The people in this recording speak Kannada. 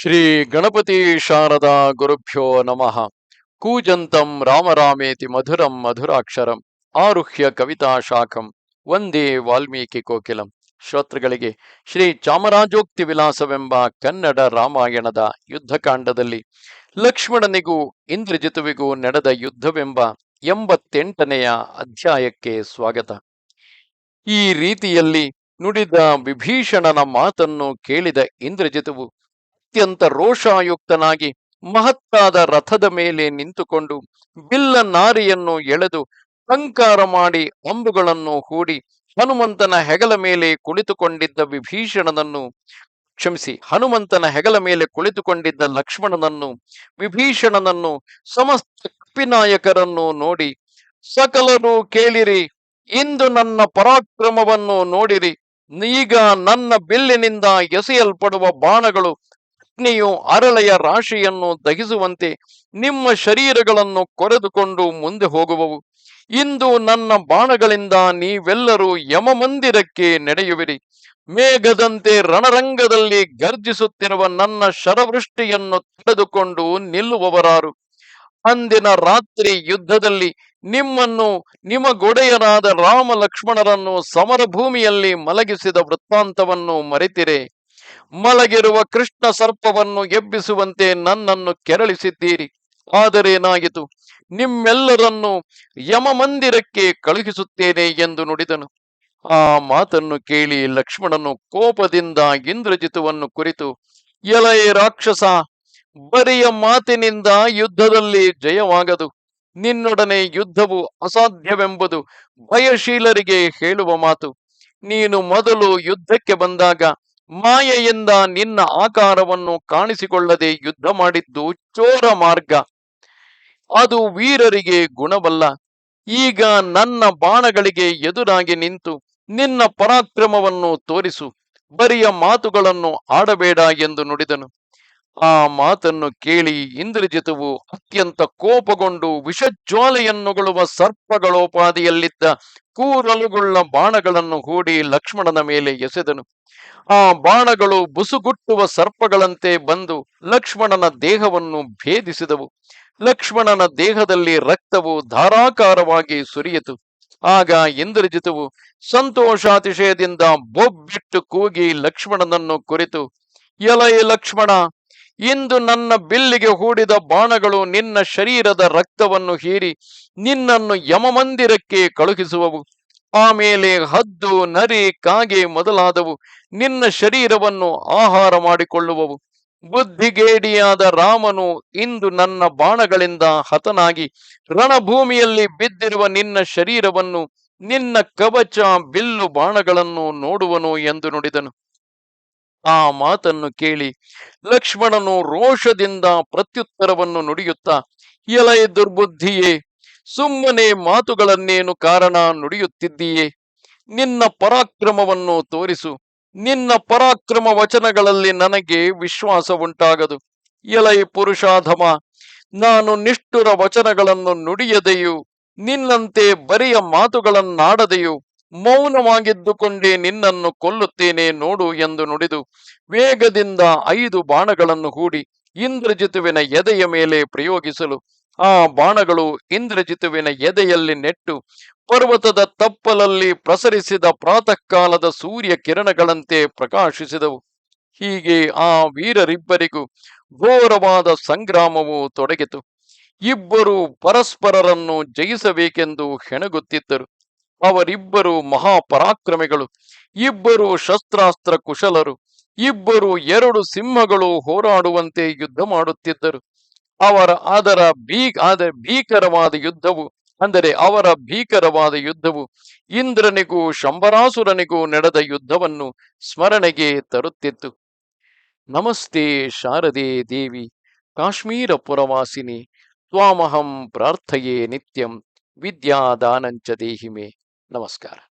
ಶ್ರೀ ಗಣಪತಿ ಶಾರದಾ ಗುರುಭ್ಯೋ ನಮಃ. ಕೂಜಂತಂ ರಾಮರಾಮೇತಿ ಮಧುರಂ ಮಧುರಾಕ್ಷರಂ ಆರುಹ್ಯ ಕವಿತಾ ಶಾಖಂ ಒಂದೇ ವಾಲ್ಮೀಕಿ ಕೋಕಿಲಂ. ಶ್ರೋತೃಗಳಿಗೆ ಶ್ರೀ ಚಾಮರಾಜೋಕ್ತಿ ವಿಲಾಸವೆಂಬ ಕನ್ನಡ ರಾಮಾಯಣದ ಯುದ್ಧಕಾಂಡದಲ್ಲಿ ಲಕ್ಷ್ಮಣನಿಗೂ ಇಂದ್ರಜಿತುವಿಗೂ ನಡೆದ ಯುದ್ಧವೆಂಬ ಎಂಬತ್ತೆಂಟನೆಯ ಅಧ್ಯಾಯಕ್ಕೆ ಸ್ವಾಗತ. ಈ ರೀತಿಯಲ್ಲಿ ನುಡಿದ ವಿಭೀಷಣನ ಮಾತನ್ನು ಕೇಳಿದ ಇಂದ್ರಜಿತುವು ಅತ್ಯಂತ ರೋಷಾಯುಕ್ತನಾಗಿ ಮಹತ್ತಾದ ರಥದ ಮೇಲೆ ನಿಂತುಕೊಂಡು ಬಿಲ್ಲ ನಾರಿಯನ್ನು ಎಳೆದು ಅಲಂಕಾರ ಮಾಡಿ ಅಂಬುಗಳನ್ನು ಹೂಡಿ ಹನುಮಂತನ ಹೆಗಲ ಮೇಲೆ ಕುಳಿತುಕೊಂಡಿದ್ದ ವಿಭೀಷಣನನ್ನು ಕ್ಷಮಿಸಿ, ಹನುಮಂತನ ಹೆಗಲ ಮೇಲೆ ಕುಳಿತುಕೊಂಡಿದ್ದ ಲಕ್ಷ್ಮಣನನ್ನು, ವಿಭೀಷಣನನ್ನು, ಸಮಸ್ತ ಕಪಿನಾಯಕರನ್ನು ನೋಡಿ, ಸಕಲರು ಕೇಳಿರಿ, ಇಂದು ನನ್ನ ಪರಾಕ್ರಮವನ್ನು ನೋಡಿರಿ ಈಗ ನನ್ನ ಬಿಲ್ಲಿನಿಂದ ಎಸೆಯಲ್ಪಡುವ ಬಾಣಗಳು ಅಗ್ನಿಯು ಅರಳೆಯ ರಾಶಿಯನ್ನು ದಹಿಸುವಂತೆ ನಿಮ್ಮ ಶರೀರಗಳನ್ನು ಕೊರೆದುಕೊಂಡು ಮುಂದೆ ಹೋಗುವವು. ಇಂದು ನನ್ನ ಬಾಣಗಳಿಂದ ನೀವೆಲ್ಲರೂ ಯಮಮಂದಿರಕ್ಕೆ ನಡೆಯುವಿರಿ. ಮೇಘದಂತೆ ರಣರಂಗದಲ್ಲಿ ಗರ್ಜಿಸುತ್ತಿರುವ ನನ್ನ ಶರವೃಷ್ಟಿಯನ್ನು ತಡೆದುಕೊಂಡು ನಿಲ್ಲುವವರಾರು. ಅಂದಿನ ರಾತ್ರಿ ಯುದ್ಧದಲ್ಲಿ ನಿಮ್ಮನ್ನು ನಿಮಗೊಡೆಯರಾದ ರಾಮ ಲಕ್ಷ್ಮಣರನ್ನು ಸಮರಭೂಮಿಯಲ್ಲಿ ಮಲಗಿಸಿದ ವೃತ್ತಾಂತವನ್ನು ಮರೆತಿರೆ. ಮಲಗಿರುವ ಕೃಷ್ಣ ಸರ್ಪವನ್ನು ಎಬ್ಬಿಸುವಂತೆ ನನ್ನನ್ನು ಕೆರಳಿಸಿದ್ದೀರಿ. ಆದರೇನಾಯಿತು? ನಿಮ್ಮೆಲ್ಲರನ್ನು ಯಮಮಂದಿರಕ್ಕೆ ಕಳುಹಿಸುತ್ತೇನೆ ಎಂದು ನುಡಿದನು. ಆ ಮಾತನ್ನು ಕೇಳಿ ಲಕ್ಷ್ಮಣನು ಕೋಪದಿಂದ ಇಂದ್ರಜಿತುವನ್ನು ಕುರಿತು ಎಲೆಯ ರಾಕ್ಷಸ, ಬರಿಯ ಮಾತಿನಿಂದ ಯುದ್ಧದಲ್ಲಿ ಜಯವಾಗದು. ನಿನ್ನೊಡನೆ ಯುದ್ಧವು ಅಸಾಧ್ಯವೆಂಬುದು ಭಯಶೀಲರಿಗೆ ಹೇಳುವ ಮಾತು. ನೀನು ಮೊದಲು ಯುದ್ಧಕ್ಕೆ ಬಂದಾಗ ಮಾಯೆಯಿಂದ ನಿನ್ನ ಆಕಾರವನ್ನು ಕಾಣಿಸಿಕೊಳ್ಳದೆ ಯುದ್ಧ ಮಾಡಿದ್ದು ಚೋರ ಮಾರ್ಗ. ಅದು ವೀರರಿಗೆ ಗುಣವಲ್ಲ. ಈಗ ನನ್ನ ಬಾಣಗಳಿಗೆ ಎದುರಾಗಿ ನಿಂತು ನಿನ್ನ ಪರಾಕ್ರಮವನ್ನು ತೋರಿಸು. ಬರಿಯ ಮಾತುಗಳನ್ನು ಆಡಬೇಡ ಎಂದು ನುಡಿದನು. ಆ ಮಾತನ್ನು ಕೇಳಿ ಇಂದ್ರಜಿತವು ಅತ್ಯಂತ ಕೋಪಗೊಂಡು ವಿಷಜ್ವಾಲೆಯನ್ನುಗಳುವ ಸರ್ಪಗಳೋಪಾದಿಯಲ್ಲಿದ್ದ ಕೂರಲುಗುಳ್ಳ ಬಾಣಗಳನ್ನು ಹೂಡಿ ಲಕ್ಷ್ಮಣನ ಮೇಲೆ ಎಸೆದನು. ಆ ಬಾಣಗಳು ಬುಸುಗುಟ್ಟುವ ಸರ್ಪಗಳಂತೆ ಬಂದು ಲಕ್ಷ್ಮಣನ ದೇಹವನ್ನು ಭೇದಿಸಿದವು. ಲಕ್ಷ್ಮಣನ ದೇಹದಲ್ಲಿ ರಕ್ತವು ಧಾರಾಕಾರವಾಗಿ ಸುರಿಯಿತು. ಆಗ ಇಂದ್ರಜಿತುವು ಸಂತೋಷಾತಿಶಯದಿಂದ ಬೊಬ್ಬಿಟ್ಟು ಕೂಗಿ ಲಕ್ಷ್ಮಣನನ್ನು ಕುರಿತು, ಎಲೈ ಲಕ್ಷ್ಮಣ ಇಂದು ನನ್ನ ಬಿಲ್ಲಿಗೆ ಹೂಡಿದ ಬಾಣಗಳು ನಿನ್ನ ಶರೀರದ ರಕ್ತವನ್ನು ಹೀರಿ ನಿನ್ನನ್ನು ಯಮಮಂದಿರಕ್ಕೆ ಕಳುಹಿಸುವವು. ಆಮೇಲೆ ಹದ್ದು, ನರಿ, ಕಾಗೆ ಮೊದಲಾದವು. ನಿನ್ನ ಶರೀರವನ್ನು ಆಹಾರ ಮಾಡಿಕೊಳ್ಳುವವು. ಬುದ್ಧಿಗೇಡಿಯಾದ ರಾಮನು ಇಂದು ನನ್ನ ಬಾಣಗಳಿಂದ ಹತನಾಗಿ ರಣಭೂಮಿಯಲ್ಲಿ ಬಿದ್ದಿರುವ ನಿನ್ನ ಶರೀರವನ್ನು ನಿನ್ನ ಕವಚ, ಬಿಲ್ಲು ಬಾಣಗಳನ್ನು ನೋಡುವನು ಎಂದು ನುಡಿದನು. ಆ ಮಾತನ್ನು ಕೇಳಿ ಲಕ್ಷ್ಮಣನು ರೋಷದಿಂದ ಪ್ರತ್ಯುತ್ತರವನ್ನು ನುಡಿಯುತ್ತಾ, ಎಲೈ ದುರ್ಬುದ್ಧಿಯೇ, ಸುಮ್ಮನೆ ಮಾತುಗಳನ್ನೇನು ಕಾರಣ ನುಡಿಯುತ್ತಿದ್ದೀಯೇ? ನಿನ್ನ ಪರಾಕ್ರಮವನ್ನು ತೋರಿಸು. ನಿನ್ನ ಪರಾಕ್ರಮ ವಚನಗಳಲ್ಲಿ ನನಗೆ ವಿಶ್ವಾಸ ಉಂಟಾಗದು ಎಲೈ ಪುರುಷಾಧಮ, ನಾನು ನಿಷ್ಠುರ ವಚನಗಳನ್ನು ನುಡಿಯದೆಯು, ನಿನ್ನಂತೆ ಬರಿಯ ಮಾತುಗಳನ್ನಾಡದೆಯೂ ಮೌನವಾಗಿದ್ದುಕೊಂಡೇ ನಿನ್ನನ್ನು ಕೊಲ್ಲುತ್ತೇನೆ ನೋಡು ಎಂದು ನುಡಿದು ವೇಗದಿಂದ ಐದು ಬಾಣಗಳನ್ನು ಹೂಡಿ ಇಂದ್ರಜಿತುವಿನ ಎದೆಯ ಮೇಲೆ ಪ್ರಯೋಗಿಸಲು ಆ ಬಾಣಗಳು ಇಂದ್ರಜಿತುವಿನ ಎದೆಯಲ್ಲಿ ನೆಟ್ಟು ಪರ್ವತದ ತಪ್ಪಲಲ್ಲಿ ಪ್ರಸರಿಸಿದ ಪ್ರಾತಃ ಕಾಲದ ಸೂರ್ಯ ಕಿರಣಗಳಂತೆ ಪ್ರಕಾಶಿಸಿದವು. ಹೀಗೆ ಆ ವೀರರಿಬ್ಬರಿಗೂ ಘೋರವಾದ ಸಂಗ್ರಾಮವು ತೊಡಗಿತು. ಇಬ್ಬರು ಪರಸ್ಪರರನ್ನು ಜಯಿಸಬೇಕೆಂದು ಹೆಣಗುತ್ತಿದ್ದರು. ಅವರಿಬ್ಬರು ಮಹಾಪರಾಕ್ರಮಿಗಳು, ಇಬ್ಬರು ಶಸ್ತ್ರಾಸ್ತ್ರ ಕುಶಲರು, ಇಬ್ಬರು ಎರಡು ಸಿಂಹಗಳು ಹೋರಾಡುವಂತೆ ಯುದ್ಧ ಮಾಡುತ್ತಿದ್ದರು. ಅವರ ಅದರ ಭೀ ಭೀಕರವಾದ ಯುದ್ಧವು, ಅಂದರೆ ಅವರ ಭೀಕರವಾದ ಯುದ್ಧವು ಇಂದ್ರನಿಗೂ ಶಂಬರಾಸುರನಿಗೂ ನಡೆದ ಯುದ್ಧವನ್ನು ಸ್ಮರಣೆಗೆ ತರುತ್ತಿತ್ತು. ನಮಸ್ತೆ ಶಾರದೆ ದೇವಿ ಕಾಶ್ಮೀರ ಪುರವಾಸಿನಿ ತ್ವಾಮಹಂ ಪ್ರಾರ್ಥಯೇ ನಿತ್ಯಂ, ವಿದ್ಯಾದಾನಂಚ ದೇಹಿಮೆ. Namaskar.